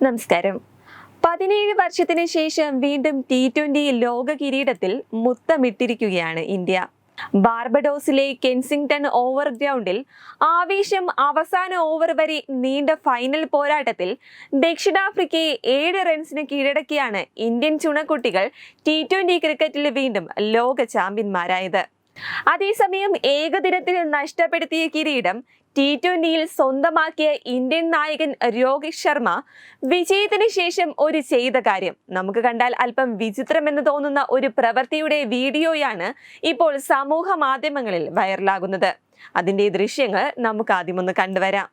നമസ്കാരം. പതിനേഴ് വർഷത്തിന് ശേഷം വീണ്ടും ടി ട്വന്റി ലോക കിരീടത്തിൽ മുത്തമിട്ടിരിക്കുകയാണ് ഇന്ത്യ. ബാർബഡോസിലെ കെൻസിംഗ്ടൺ ഓവർ ഗ്രൗണ്ടിൽ ആവേശം അവസാന ഓവർ വരെ നീണ്ട ഫൈനൽ പോരാട്ടത്തിൽ ദക്ഷിണാഫ്രിക്കയെ ഏഴ് റൺസിന് കീഴടക്കിയാണ് ഇന്ത്യൻ ചുണക്കുട്ടികൾ ടി ട്വന്റി ക്രിക്കറ്റിൽ വീണ്ടും ലോക ചാമ്പ്യന്മാരായത്. അതേസമയം ഏകദിനത്തിൽ നഷ്ടപ്പെടുത്തിയ കിരീടം ടി ട്വന്റിയിൽ സ്വന്തമാക്കിയ ഇന്ത്യൻ നായകൻ രോഹിത് ശർമ്മ. വിജയത്തിന് ശേഷം ഒരു ചെയ്ത കാര്യം. നമുക്ക് കണ്ടാൽ അല്പം വിചിത്രമെന്ന് തോന്നുന്ന ഒരു പ്രവൃത്തിയുടെ വീഡിയോയാണ് ഇപ്പോൾ സമൂഹ മാധ്യമങ്ങളിൽ വൈറലാകുന്നത്. അതിന്റെ ദൃശ്യങ്ങൾ നമുക്ക് ആദ്യമൊന്ന് കണ്ടുവരാം.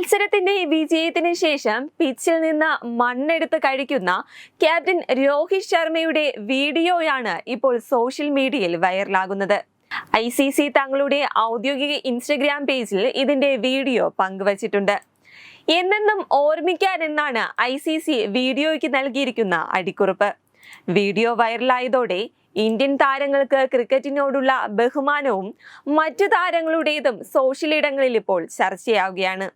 മത്സരത്തിന്റെ വിജയത്തിന് ശേഷം പിച്ചിൽ നിന്ന് മണ്ണെടുത്ത് കഴിക്കുന്ന ക്യാപ്റ്റൻ രോഹിത് ശർമ്മയുടെ വീഡിയോയാണ് ഇപ്പോൾ സോഷ്യൽ മീഡിയയിൽ വൈറലാകുന്നത്. ഐ സി സി തങ്ങളുടെ ഔദ്യോഗിക ഇൻസ്റ്റഗ്രാം പേജിൽ ഇതിന്റെ വീഡിയോ പങ്കുവച്ചിട്ടുണ്ട്. എന്നെന്നും ഓർമ്മിക്കാൻ എന്നാണ് ഐ സി സി വീഡിയോയ്ക്ക് നൽകിയിരിക്കുന്ന അടിക്കുറിപ്പ്. വീഡിയോ വൈറലായതോടെ ഇന്ത്യൻ താരങ്ങൾക്ക് ക്രിക്കറ്റിനോടുള്ള ബഹുമാനവും മറ്റു താരങ്ങളുടേതും സോഷ്യൽ ഇടങ്ങളിൽ ഇപ്പോൾ ചർച്ചയാവുകയാണ്.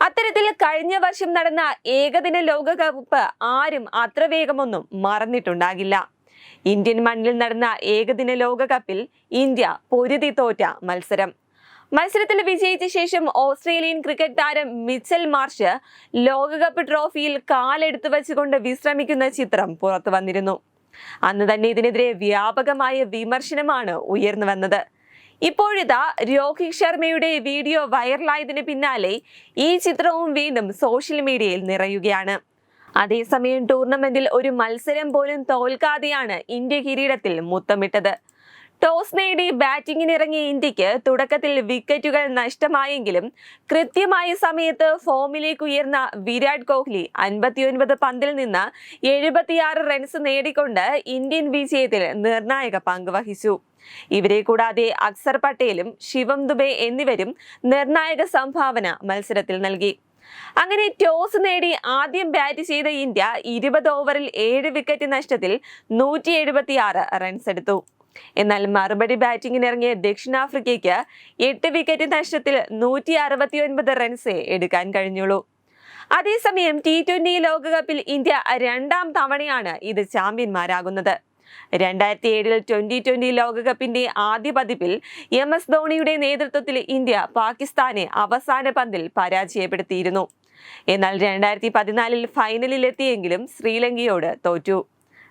അത്തരത്തിൽ കഴിഞ്ഞ വർഷം നടന്ന ഏകദിന ലോകകപ്പ് ആരും അത്ര വേഗമൊന്നും മറന്നിട്ടുണ്ടാകില്ല. ഇന്ത്യൻ മണ്ണിൽ നടന്ന ഏകദിന ലോകകപ്പിൽ ഇന്ത്യ പൊരുതി തോറ്റ മത്സരം. മത്സരത്തിൽ വിജയിച്ച ശേഷം ഓസ്ട്രേലിയൻ ക്രിക്കറ്റ് താരം മിച്ചൽ മാർഷ് ലോകകപ്പ് ട്രോഫിയിൽ കാലെടുത്തു വെച്ചുകൊണ്ട് വിശ്രമിക്കുന്ന ചിത്രം പുറത്തു വന്നിരുന്നു. അന്ന് തന്നെ ഇതിനെതിരെ വ്യാപകമായ വിമർശനമാണ് ഉയർന്നു വന്നത്. ഇപ്പോഴിതാ രോഹിത് ശർമ്മയുടെ വീഡിയോ വൈറലായതിന് പിന്നാലെ ഈ ചിത്രവും വീണ്ടും സോഷ്യൽ മീഡിയയിൽ നിറയുകയാണ്. അതേസമയം ടൂർണമെന്റിൽ ഒരു മത്സരം പോലും തോൽക്കാതെയാണ് ഇന്ത്യ കിരീടത്തിൽ മുത്തമിട്ടത്. ടോസ് നേടി ബാറ്റിംഗിനിറങ്ങിയ ഇന്ത്യയ്ക്ക് തുടക്കത്തിൽ വിക്കറ്റുകൾ നഷ്ടമായെങ്കിലും കൃത്യമായ സമയത്ത് ഫോമിലേക്ക് ഉയർന്ന വിരാട് കോഹ്ലി അൻപത്തിയൊൻപത് പന്തിൽ നിന്ന് എഴുപത്തിയാറ് റൺസ് നേടിക്കൊണ്ട് ഇന്ത്യൻ വിജയത്തിൽ നിർണായക പങ്ക് വഹിച്ചു. ഇവരെ കൂടാതെ അക്സർ പട്ടേലും ശിവം ദുബെ എന്നിവരും നിർണായക സംഭാവന മത്സരത്തിൽ നൽകി. അങ്ങനെ ടോസ് നേടി ആദ്യം ബാറ്റ് ചെയ്ത ഇന്ത്യ ഇരുപത് ഓവറിൽ ഏഴ് വിക്കറ്റ് നഷ്ടത്തിൽ നൂറ്റി റൺസ് എടുത്തു. എന്നാൽ മറുപടി ബാറ്റിംഗിന് ഇറങ്ങിയ ദക്ഷിണാഫ്രിക്കയ്ക്ക് എട്ട് വിക്കറ്റ് നഷ്ടത്തിൽ നൂറ്റി അറുപത്തി ഒൻപത് റൺസേ എടുക്കാൻ കഴിഞ്ഞുള്ളൂ. അതേസമയം ടി ട്വന്റി ലോകകപ്പിൽ ഇന്ത്യ രണ്ടാം തവണയാണ് ഇത് ചാമ്പ്യന്മാരാകുന്നത്. രണ്ടായിരത്തി ഏഴിൽ ട്വന്റി ട്വന്റി ലോകകപ്പിന്റെ ആദ്യ പതിപ്പിൽ എം എസ് ധോണിയുടെ നേതൃത്വത്തിൽ ഇന്ത്യ പാകിസ്ഥാനെ അവസാന പന്തിൽ പരാജയപ്പെടുത്തിയിരുന്നു. എന്നാൽ രണ്ടായിരത്തി പതിനാലിൽ ഫൈനലിലെത്തിയെങ്കിലും ശ്രീലങ്കയോട് തോറ്റു.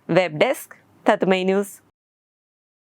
Web desk തത്മൈ news